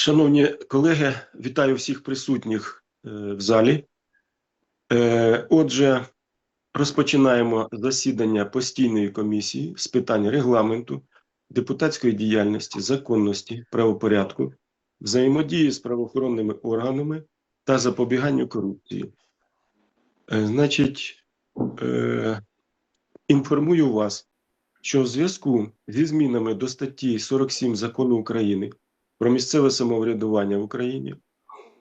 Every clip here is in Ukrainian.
Шановні колеги, вітаю всіх присутніх е, в залі. Е, Отже, розпочинаємо засідання постійної комісії з питань регламенту, депутатської діяльності, законності, правопорядку, взаємодії з правоохоронними органами та запобіганню корупції. Е, Значить, інформую вас, що в зв'язку зі змінами до статті 47 закону України про місцеве самоврядування в Україні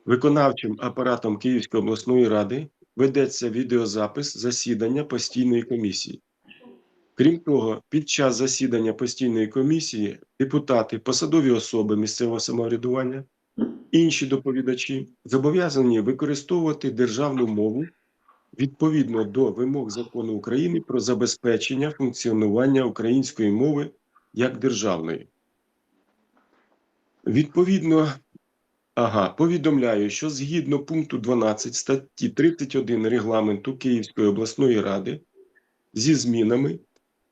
виконавчим апаратом Київської обласної ради ведеться відеозапис засідання постійної комісії. Крім того, під час засідання постійної комісії депутати, посадові особи місцевого самоврядування, інші доповідачі зобов'язані використовувати державну мову відповідно до вимог закону України про забезпечення функціонування української мови як державної. Відповідно, ага, повідомляю, що згідно пункту 12 статті 31 регламенту Київської обласної ради зі змінами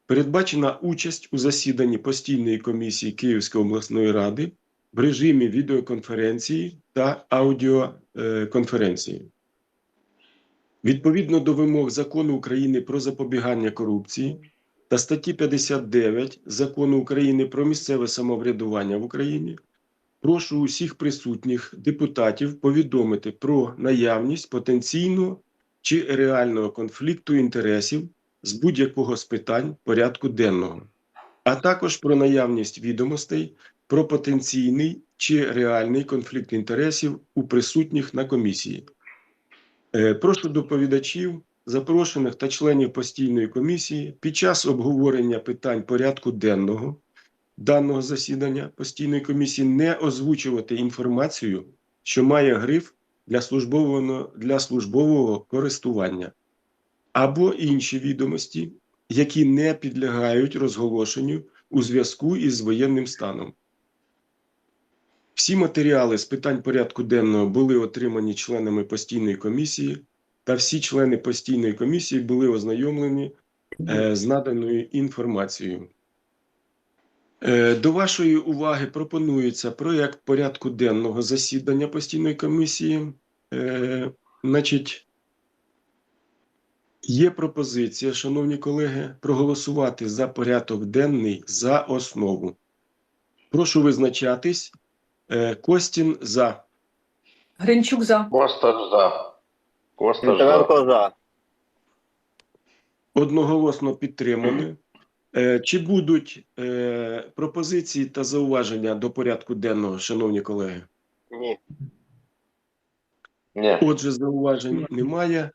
передбачена участь у засіданні постійної комісії Київської обласної ради в режимі відеоконференції та аудіоконференції. Відповідно до вимог закону України про запобігання корупції та статті 59 закону України про місцеве самоврядування в Україні. Прошу усіх присутніх депутатів повідомити про наявність потенційного чи реального конфлікту інтересів з будь-якого з питань порядку денного, а також про наявність відомостей про потенційний чи реальний конфлікт інтересів у присутніх на комісії. Е, Прошу доповідачів, запрошених та членів постійної комісії під час обговорення питань порядку денного даного засідання постійної комісії не озвучувати інформацію, що має гриф для службового, для службового користування, або інші відомості, які не підлягають розголошенню у зв'язку із воєнним станом. Всі матеріали з питань порядку денного були отримані членами постійної комісії, та всі члени постійної комісії були ознайомлені е, з наданою інформацією. Е, До вашої уваги пропонується проєкт порядку денного засідання постійної комісії. Е, Значить, є пропозиція, шановні колеги, проголосувати за порядок денний за основу. Прошу визначатись. Е, Костін за. Гринчук за. Косташ за. Косташ за. За. Одноголосно підтримано. Е, Чи будуть е, пропозиції та зауваження до порядку денного, шановні колеги? Ні. Ні. Отже, зауважень немає.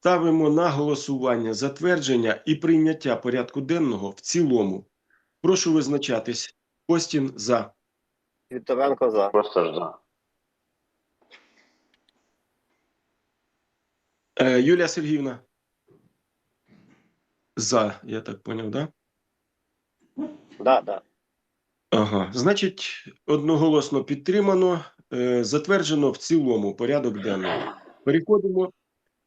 Ставимо на голосування затвердження і прийняття порядку денного в цілому. Прошу визначатись. Костін за. Вінтовенко за. Косташ за. Е, Юлія Сергіївна. За, я так поняв, да? Да, да. Ага. Значить, одноголосно підтримано, е, затверджено в цілому порядок денний. Переходимо,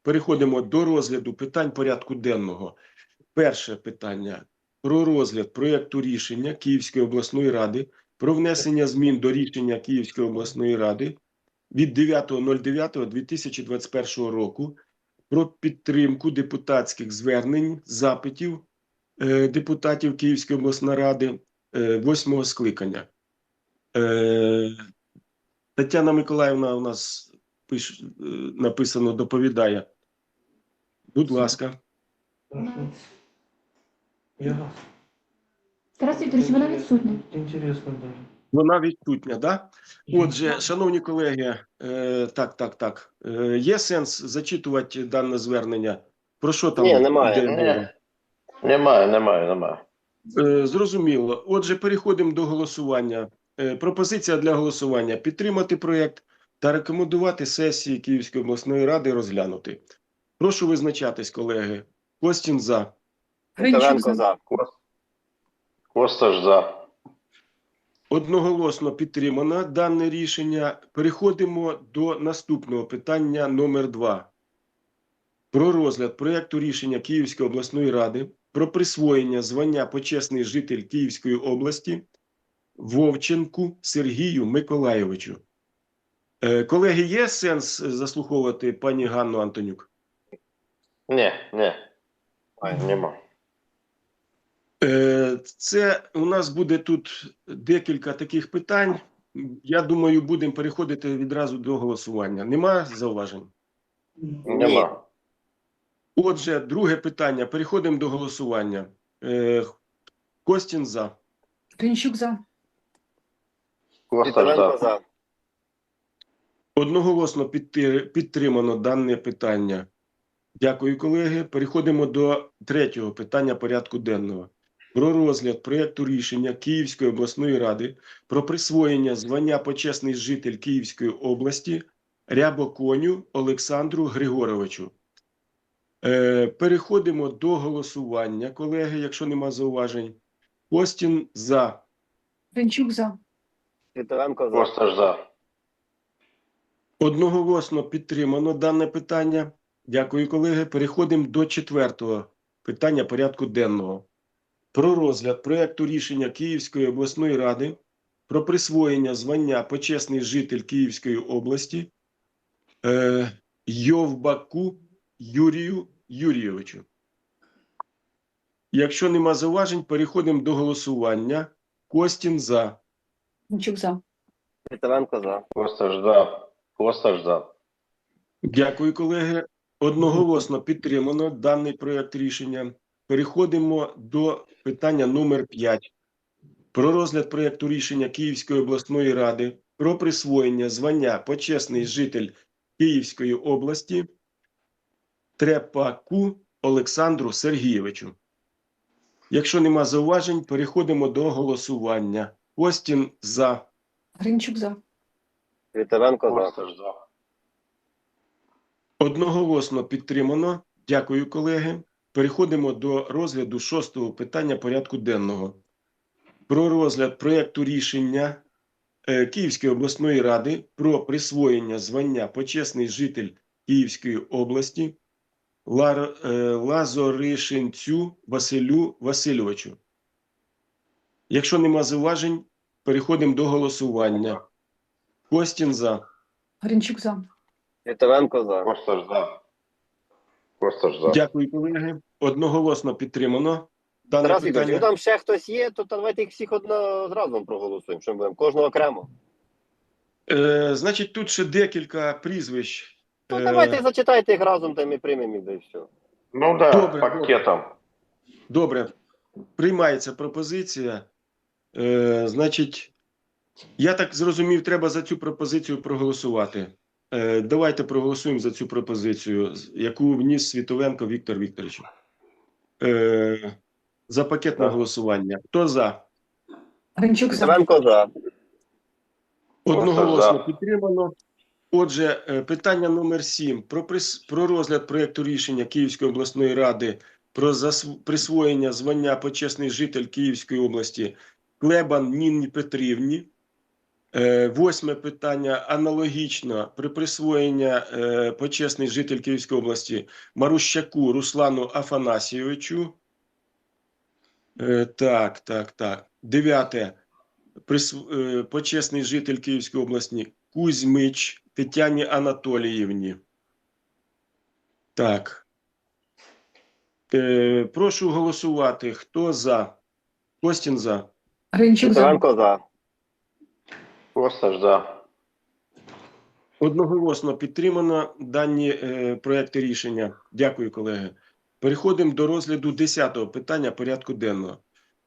переходимо до розгляду питань порядку денного. Перше питання про розгляд проєкту рішення Київської обласної ради про внесення змін до рішення Київської обласної ради від 9.09.2021 року про підтримку депутатських звернень, запитів депутатів Київської обласної ради е, восьмого скликання. Е, Тетяна Миколаївна у нас пиш, е, написано доповідає. Будь ласка. Я Тарас Вікторович, вона відсутня. Вона відсутня, да? Отже, шановні колеги, е, так, так, так. Е, є сенс зачитувати дане звернення? Про що там? Ні, немає. йде мова? Немає, немає, немає. Е, Зрозуміло. Отже, переходимо до голосування. Е, Пропозиція для голосування: підтримати проєкт та рекомендувати сесії Київської обласної ради розглянути. Прошу визначатись, колеги. Костін за. Гринчук за. за. Косташ за. Одноголосно підтримано дане рішення. Переходимо до наступного питання номер 2 Про розгляд проєкту рішення Київської обласної ради про присвоєння звання почесний житель Київської області Вовченку Сергію Миколайовичу. Е, Колеги, є сенс заслуховувати пані Ганну Антонюк? Ні, ні, нема. Е, Це у нас буде тут декілька таких питань. Я думаю, будемо переходити відразу до голосування. Нема зауважень? Нема. Отже, друге питання. Переходимо до голосування. Е, Костін за. Гринчук за. За. за. Одноголосно підтримано дане питання. Дякую, колеги. Переходимо до третього питання порядку денного. Про розгляд проєкту рішення Київської обласної ради про присвоєння звання почесний житель Київської області Рябоконю Олександру Григоровичу. Е, переходимо до голосування, колеги, якщо нема зауважень. Костін за. Гринчук за. Світовенко за. Косташ за. Одноголосно підтримано дане питання. Дякую, колеги. Переходимо до четвертого питання порядку денного. Про розгляд проекту рішення Київської обласної ради про присвоєння звання почесний житель Київської області е, Йовбаку Юрію Юрійовичу. Якщо нема зауважень, переходимо до голосування. Костін за. Гринчук за. Світовенко за. Косташ за. Косташ за. Дякую, колеги. Одноголосно підтримано даний проект рішення. Переходимо до питання номер 5. Про розгляд проекту рішення Київської обласної ради про присвоєння звання почесний житель Київської області Трепаку Олександру Сергійовичу. Якщо нема зауважень, переходимо до голосування. Костін за. Гринчук за. Світовенко за. Одноголосно підтримано. Дякую, колеги. Переходимо до розгляду шостого питання порядку денного. Про розгляд проєкту рішення е, Київської обласної ради про присвоєння звання почесний житель Київської області Лазоришинцю Василю Васильовичу. Якщо нема зауважень, переходимо до голосування. Костін за. Гринчук за. Світовенко за. Косташ за. Косташ за. Дякую, колеги. Одноголосно підтримано. Дане Тарас Вікторович, питання. ну там ще хтось є, то давайте їх всіх одно зразу проголосуємо. Що ми будемо? Кожного окремо. Е, значить, тут ще декілька прізвищ. Ну Е, давайте зачитайте їх разом, та ми приймемо їх, да і все. Ну да, Добре, пакетом. Добре, приймається пропозиція. Е, значить, я так зрозумів, треба за цю пропозицію проголосувати. Е, давайте проголосуємо за цю пропозицію, яку вніс Світовенко Віктор Вікторович. Е, за пакетне Так. голосування. Хто за? Гринчук за. Світовенко за. Одноголосно за. підтримано. Отже, е, питання номер 7 про, прис- про розгляд проєкту рішення Київської обласної ради про засв- присвоєння звання почесний житель Київської області Клебан Ніні Петрівні. Е, Восьме питання аналогічно при присвоєння е, почесний житель Київської області Марущаку Руслану Афанасійовичу. Е, Так, так, так. Дев'яте присв... е, почесний житель Київської області Кузьмич Тетяні Анатоліївні. Так. Е, прошу голосувати. Хто за? Костін за. Гринчук за. Світовенко за. Косташ за. Одноголосно підтримано дані е, проекти рішення. Дякую, колеги. Переходимо до розгляду 10-го питання порядку денного.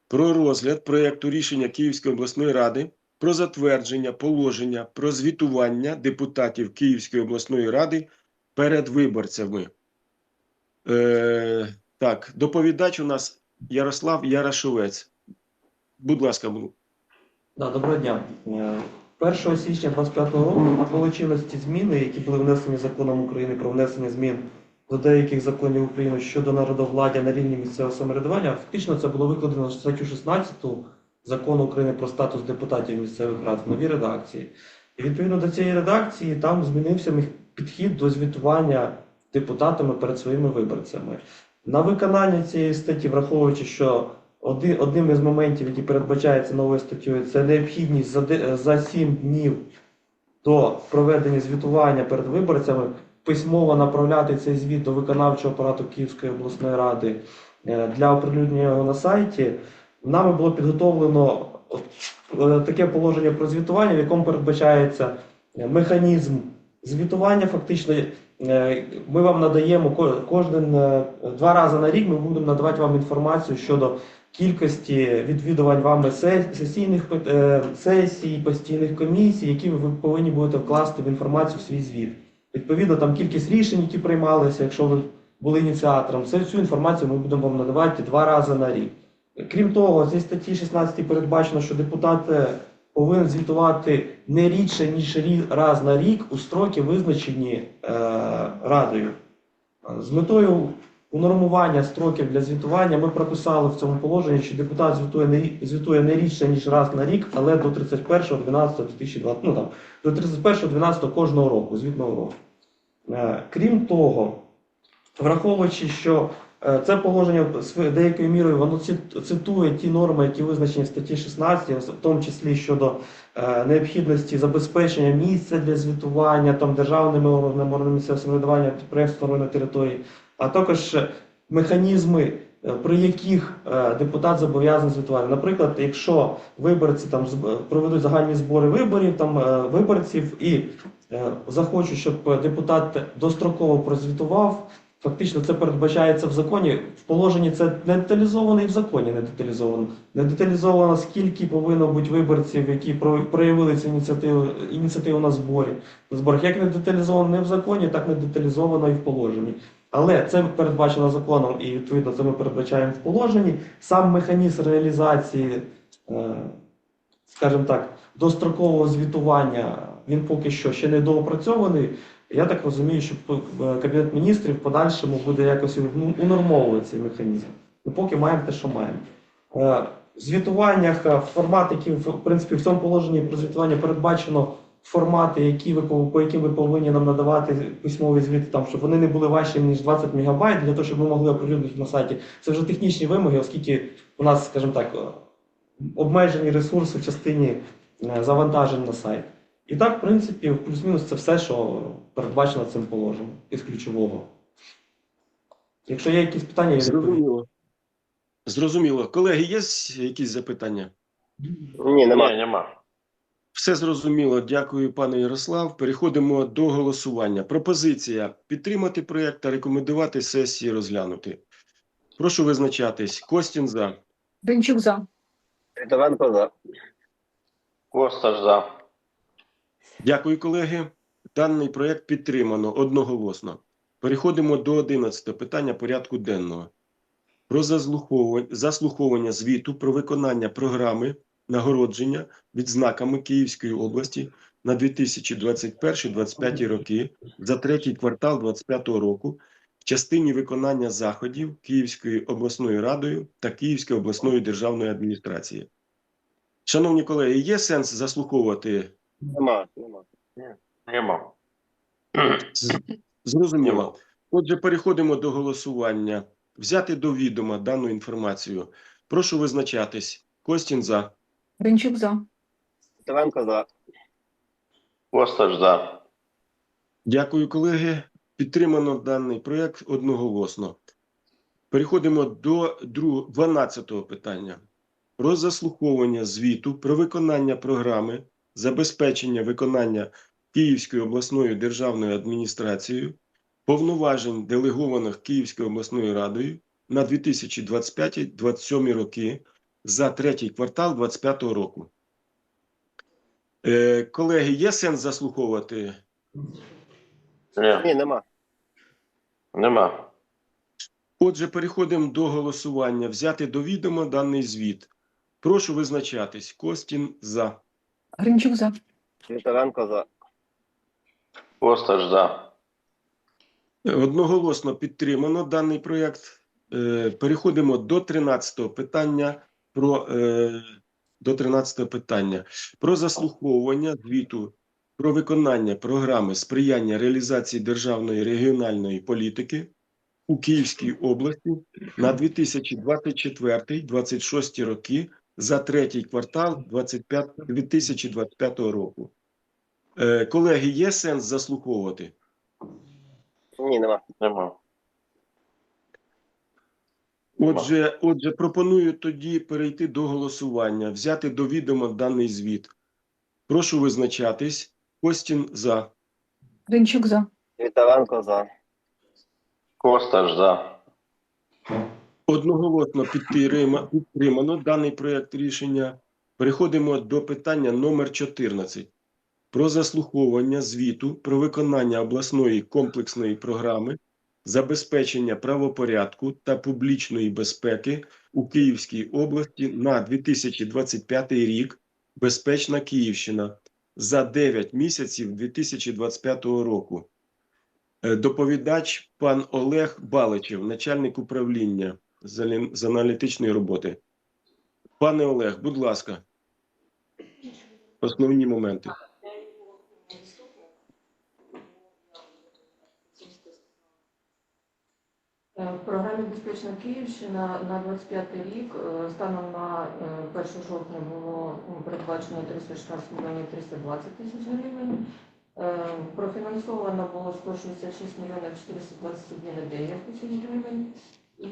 Про розгляд проекту рішення Київської обласної ради про затвердження положення про звітування депутатів Київської обласної ради перед виборцями. Е, так, доповідач у нас Ярослав Ярашовець. Будь ласка, бу- Да, доброго дня. Е, 1 січня 2025 року набули ті зміни, які були внесені законом України про внесення змін до деяких законів України щодо народовладдя на рівні місцевого самоврядування. Фактично це було викладено в статтю 16 закону України про статус депутатів місцевих рад в новій редакції. І відповідно до цієї редакції там змінився підхід до звітування депутатами перед своїми виборцями. На виконання цієї статті, враховуючи, що одним із моментів, який передбачається новою статтею, це необхідність за 7 днів до проведення звітування перед виборцями письмово направляти цей звіт до виконавчого апарату Київської обласної ради е, для оприлюднення його на сайті. Нами було підготовлено е, таке положення про звітування, в якому передбачається механізм звітування. Фактично, е, ми вам надаємо кожен е, два рази на рік. Ми будемо надавати вам інформацію щодо кількості відвідувань вами сесійних сесій, постійних комісій, які ви повинні будете вкласти в інформацію в свій звіт. Відповідно, там кількість рішень, які приймалися, якщо ви були ініціатором, все цю інформацію ми будемо вам надавати два рази на рік. Крім того, зі статті 16 передбачено, що депутат е, повинен звітувати не рідше, ніж раз на рік у строки, визначені е, радою. З метою унормування строків для звітування ми прописали в цьому положенні, що депутат звітує не, звітує не рідше, ніж раз на рік, але до 31.12.2020, ну до 31.12 кожного року, звітного року. Е, Крім того, враховуючи, що е, це положення деякою мірою воно цитує ті норми, які визначені в статті 16, в тому числі щодо е, необхідності забезпечення місця для звітування там державними органами, органами місцевого самоврядування, підприємствами на території, а також е, механізми, е, при яких е, депутат зобов'язаний звітувати. Наприклад, якщо виборці там проведуть загальні збори виборів, там е, виборців і е, захочуть, щоб депутат достроково прозвітував. Фактично це передбачається в законі. В положенні це не деталізовано і в законі не деталізовано. Не деталізовано, скільки повинно бути виборців, які про- проявили цю ініціативу, ініціативу на зборі. На зборах. Як не деталізовано не в законі, так не деталізовано і в положенні. Але це передбачено законом, і відповідно це ми передбачаємо в положенні. Сам механізм реалізації, е, скажімо так, дострокового звітування, він поки що ще не доопрацьований. Я так розумію, що е, Кабінет міністрів в подальшому буде якось ну, унормовувати цей механізм. Ну, поки маємо те, що маємо. Е, В звітуваннях е, формат, який в принципі в цьому положенні про звітування передбачено формати, які ви по яким ви повинні нам надавати письмові звіти, там щоб вони не були важчі ніж 20 МБ, для того, щоб ми могли оприлюднити на сайті. Це вже технічні вимоги, оскільки у нас, скажімо так, обмежені ресурси в частині завантажень на сайт. І так, в принципі, плюс-мінус це все, що передбачено цим положенням із ключового. Якщо є якісь питання, я. Зрозуміло. Зрозуміло. Колеги, є якісь запитання? Ні, нема. Ні, нема. Все зрозуміло. Дякую, пане Ярослав. Переходимо до голосування. Пропозиція підтримати проєкт та рекомендувати сесії розглянути. Прошу визначатись. Костін за. Гринчук за. Світовенко за. Косташ за. Дякую, колеги. Даний проєкт підтримано одноголосно. Переходимо до 11 питання порядку денного. Про заслуховування, звіту про виконання програми нагородження відзнаками Київської області на 2021-2025 роки за третій квартал 2025 року в частині виконання заходів Київською обласною радою та Київською обласною державною адміністрацією. Шановні колеги, є сенс заслуховувати Нема. Нема. Нема. Зрозуміло. Отже, переходимо до голосування. Взяти до відома дану інформацію. Прошу визначатись. Костін за. Гринчук за. Світовенко за. Косташ за. Дякую, колеги. Підтримано даний проєкт одноголосно. Переходимо до 12 питання. Про заслуховування звіту про виконання програми забезпечення виконання Київською обласною державною адміністрацією повноважень делегованих Київською обласною радою на 2025-2027 роки за третій квартал 2025 року. Е, колеги, є сенс заслуховувати? Ні, Ні, нема. нема. Отже, переходимо до голосування. Взяти до відома даний звіт. Прошу визначатись. Костін за. Гринчук за. Світовенко за. Косташ за. Одноголосно підтримано даний проєкт. Е, Переходимо до 13-го питання про е, до 13-го питання про заслуховування звіту про виконання програми сприяння реалізації державної регіональної політики у Київській області на 2024-2026 роки за третій квартал 25 2025 року. Е, колеги, є сенс заслуховувати? Ні, нема. Нема. Отже, отже, пропоную тоді перейти до голосування, взяти до відома даний звіт. Прошу визначатись. Костін за. Гринчук за. Вітавенко за. Косташ за. Одноголосно підтрима- підтримано даний проект рішення. Переходимо до питання номер 14 про заслуховування звіту про виконання обласної комплексної програми забезпечення правопорядку та публічної безпеки у Київській області на 2025 рік Безпечна Київщина за 9 місяців 2025 року. Е, Доповідач пан Олег Баличев, начальник управління з аналітичної роботи. Пане Олег, будь ласка, основні моменти. Е, В програмі Безпечна Київщина на 25 рік е, станом на е, 1 жовтня було передбачено 316 мільйонів 320 тисяч гривень. Е, Профінансовано було 166 мільйонів 421,9 тисяч гривень. І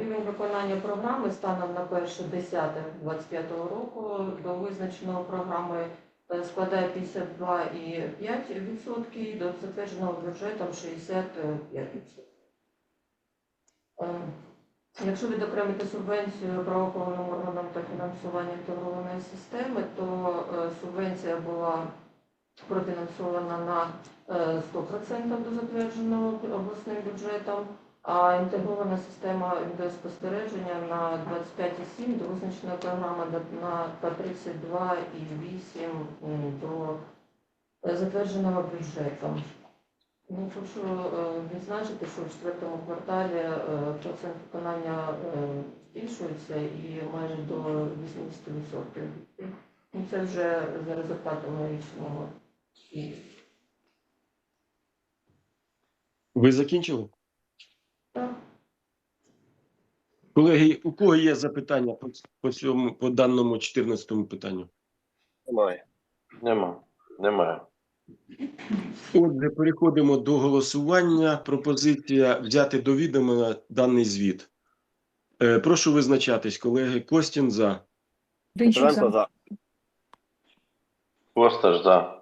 рівень виконання програми станом на 1.10.25 року до визначеного програми е, складає 52,5% і до затвердженого бюджетом 65%. Е, Якщо відокремити субвенцію правоохоронним органам та фінансування інтегрованої системи, то е, субвенція була профінансована на е, 100% до затвердженого обласним бюджетом, а інтегрована система відеоспостереження на 25,7 до визначеної програми до- на 32,8 до затвердженого бюджетом. Ну, хочу е, відзначити, що в четвертому кварталі е, процент виконання е, збільшується і майже до 80%. І це вже за результатами річного. Ви закінчили? Колеги, у кого є запитання по, по цьому по даному 14 питанню? Немає. Нема. Немає. Отже, переходимо до голосування. Пропозиція взяти до відома даний звіт. Е, прошу визначатись, колеги. Костін за. Вітавенко за. за. За.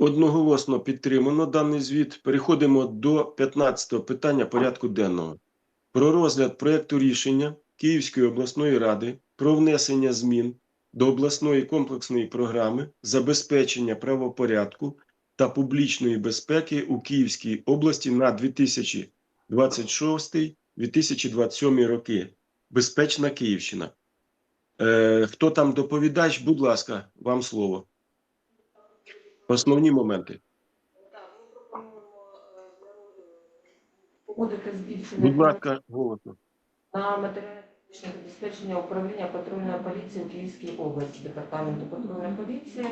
Одноголосно підтримано даний звіт. Переходимо до 15-го питання порядку денного. Про розгляд проекту рішення Київської обласної ради про внесення змін до обласної комплексної програми забезпечення правопорядку та публічної безпеки у Київській області на 2026-2027 роки. Безпечна Київщина. Е, хто там доповідач? Будь ласка, вам слово. Основні моменти. Погодити збільшення Будь ласка, голосно. на матеріальне забезпечення управління патрульної поліції у Київській області, департаменту патрульної поліції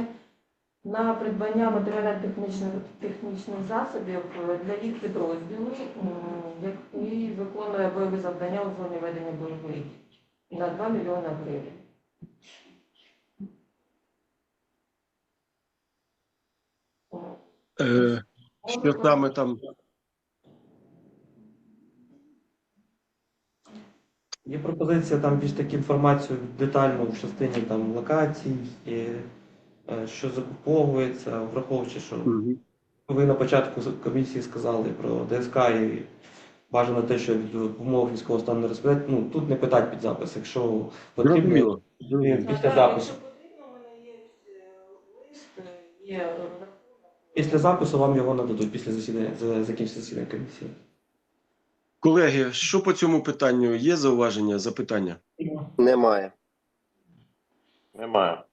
на придбання матеріально-технічних технічних засобів для їх підрозділу, який виконує бойові завдання у зоні ведення бойових дій на 2 мільйони гривень. Е, що саме там? Є пропозиція там більш таку інформацію детально в частині там локацій, і, е, що закуповується, враховуючи, що Мгм. ви на початку комісії сказали про ДСК і бажано те, що від умов військового стану не розповідати. Ну тут не питать під запис. Якщо потрібно, Зрозуміло. після запису. Якщо потрібно, у мене є е, лист, е, є. Після запису вам його нададуть після засідання закінчення засідання комісії. Колеги, що по цьому питанню є зауваження, запитання? Немає. Немає.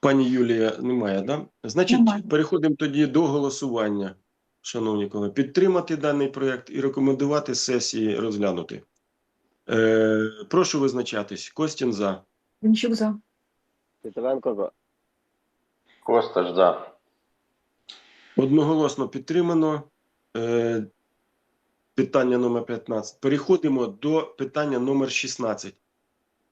Пані Юлія, немає, да? Значить, Немає. переходимо тоді до голосування. Шановні колеги, підтримати даний проєкт і рекомендувати сесії розглянути. Е, прошу визначатись. Костін за. Гринчук за. Вітавенко за. Косташ за. Одноголосно підтримано. е, питання номер 15. Переходимо до питання номер 16.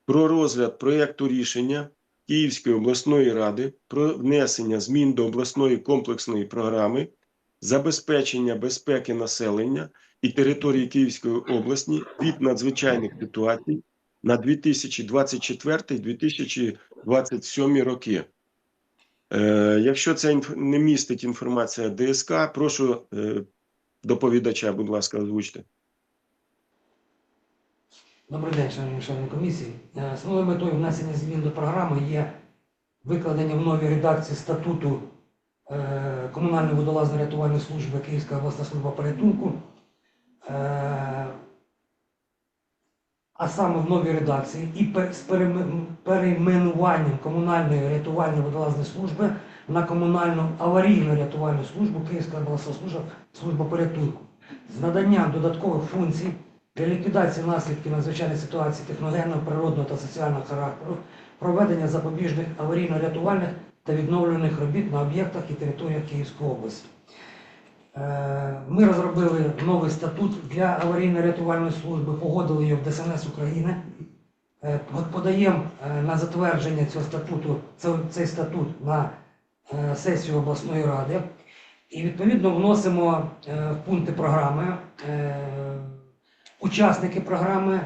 Про розгляд проєкту рішення Київської обласної ради про внесення змін до обласної комплексної програми забезпечення безпеки населення і території Київської області від надзвичайних ситуацій на 2024-2027 роки. Е, якщо це не містить інформація ДСК, прошу е, доповідача, будь ласка, озвучте. Добрий день, шановні члени комісії. Е, Основною метою внесення змін до програми є викладення в новій редакції статуту е, Комунальної водолазно-рятувальної служби Київська обласна служба порятунку, Е, а саме в новій редакції і з перейменуванням комунальної рятувальної водолазної служби на комунальну аварійну рятувальну службу Київська обласна служба, служба порятунку з наданням додаткових функцій для ліквідації наслідків надзвичайної ситуації техногенного, природного та соціального характеру, проведення запобіжних аварійно-рятувальних та відновлювальних робіт на об'єктах і територіях Київської області. Е, Ми розробили новий статут для аварійно-рятувальної служби, погодили його в ДСНС України. Е, Подаємо е, на затвердження цього статуту, цей статут на сесію обласної ради. І відповідно вносимо в пункти програми учасники програми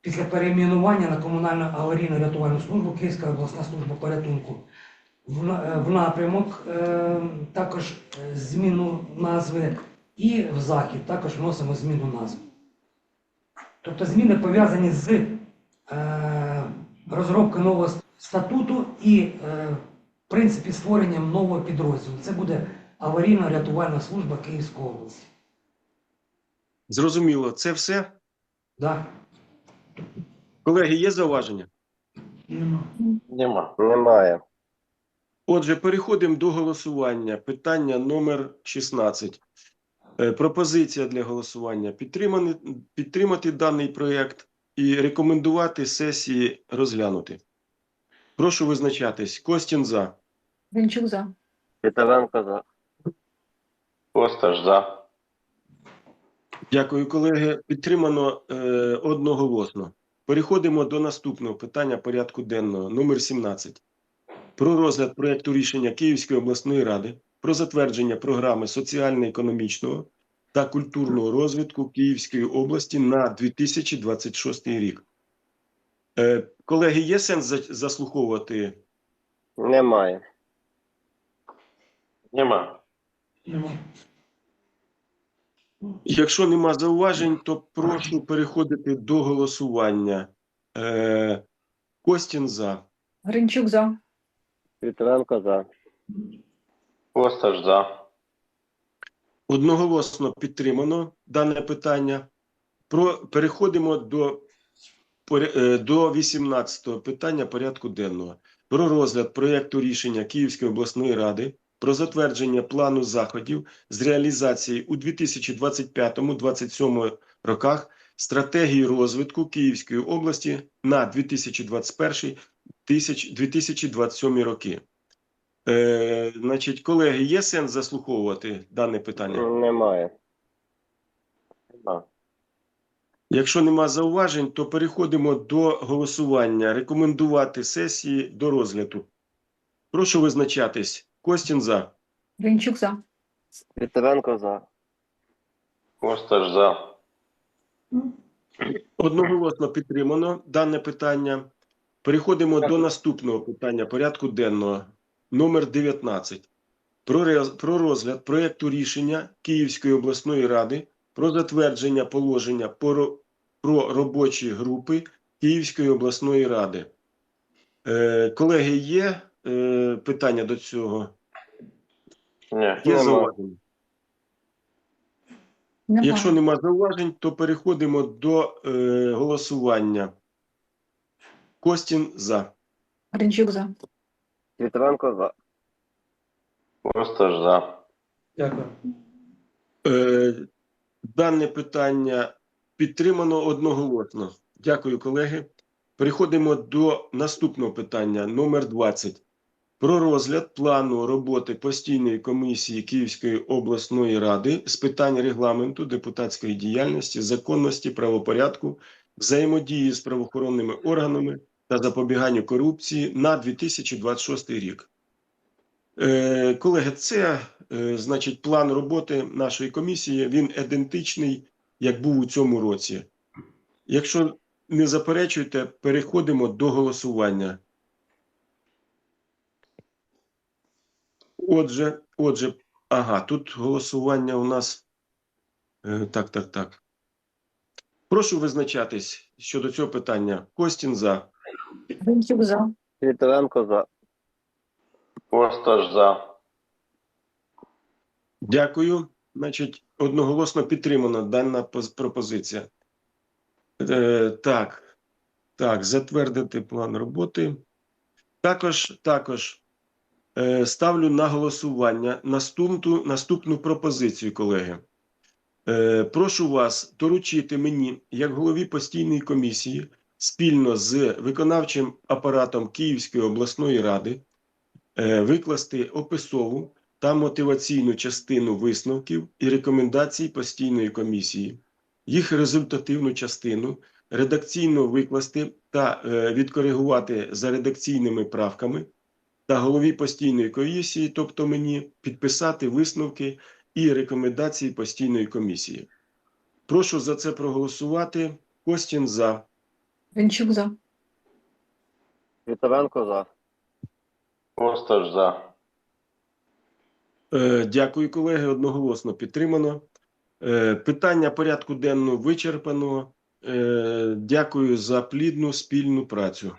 після перейменування на комунальну аварійну рятувальну службу Київська обласна служба порятунку в, е, в напрямок, е, також е, зміну назви і в захід також вносимо зміну назви. Тобто зміни пов'язані з розробкою нового статуту і в принципі створенням нового підрозділу. Це буде аварійно-рятувальна служба Київської області. Зрозуміло, це все. Да. Колеги, є зауваження? Нема. Немає. Отже, переходимо до голосування. Питання номер 16. Е, Пропозиція для голосування. Підтримати, підтримати даний проєкт і рекомендувати сесії розглянути. Прошу визначатись. Костін за. Гринчук за. Віталенко за. Косташ за. Дякую, колеги. Підтримано е, одноголосно. Переходимо до наступного питання порядку денного, номер 17. Про розгляд проєкту рішення Київської обласної ради про затвердження програми соціально-економічного та культурного розвитку Київської області на 2026 рік. Е, колеги, є сенс за- заслуховувати? Немає. Нема. Якщо нема зауважень, то прошу переходити до голосування. Е, Костін за. Гринчук за. Віталенко за. Косташ за. Одноголосно підтримано дане питання. Про переходимо до е, до 18-го питання порядку денного про розгляд проєкту рішення Київської обласної ради про затвердження плану заходів з реалізації у 2025-2027 роках стратегії розвитку Київської області на 2021-2027 роки. Е, значить, колеги, є сенс заслуховувати дане питання? Немає. Нема. Якщо нема зауважень, то переходимо до голосування. Рекомендувати сесії до розгляду. Прошу визначатись. Костін за. Гринчук за. Віталенко за. Косташ за. Одноголосно підтримано дане питання. Переходимо до наступного питання порядку денного. Номер 19. Про, розгляд проєкту рішення Київської обласної ради про затвердження положення про, про робочі групи Київської обласної ради. Е, колеги, є е, питання до цього? Ні. Є Нема. зауваження? Якщо нема зауважень, то переходимо до е, голосування. Костін за. Гринчук за. Віталенко за. Косташ за. Дякую. Е, дане питання підтримано одноголосно. Дякую, колеги. Переходимо до наступного питання, номер 20. про розгляд плану роботи постійної комісії Київської обласної ради з питань регламенту, депутатської діяльності, законності, правопорядку, взаємодії з правоохоронними органами та запобіганню корупції на 2026 рік. Е, колеги, це е, значить план роботи нашої комісії. Він ідентичний, як був у цьому році. Якщо не заперечуєте, переходимо до голосування. Отже, отже, ага, тут голосування у нас. Е, так, так, так. Прошу визначатись щодо цього питання. Костін за. Гринчук за. Світовенко за. Косташ за. Дякую. Значить, одноголосно підтримана дана пропозиція. Е, так, так, затвердити план роботи. Також, також е, ставлю на голосування наступну, наступну пропозицію, колеги. Е, прошу вас доручити мені, як голові постійної комісії, спільно з виконавчим апаратом Київської обласної ради, е, викласти описову та мотиваційну частину висновків і рекомендацій постійної комісії, їх результативну частину редакційно викласти та е, відкоригувати за редакційними правками, та голові постійної комісії, тобто мені, підписати висновки і рекомендації постійної комісії. Прошу за це проголосувати. Костін за. Гринчук за. Світовенко за. Косташ за. Е, Дякую, колеги. Одноголосно підтримано. Е, Питання порядку денного вичерпано. Е, Дякую за плідну спільну працю.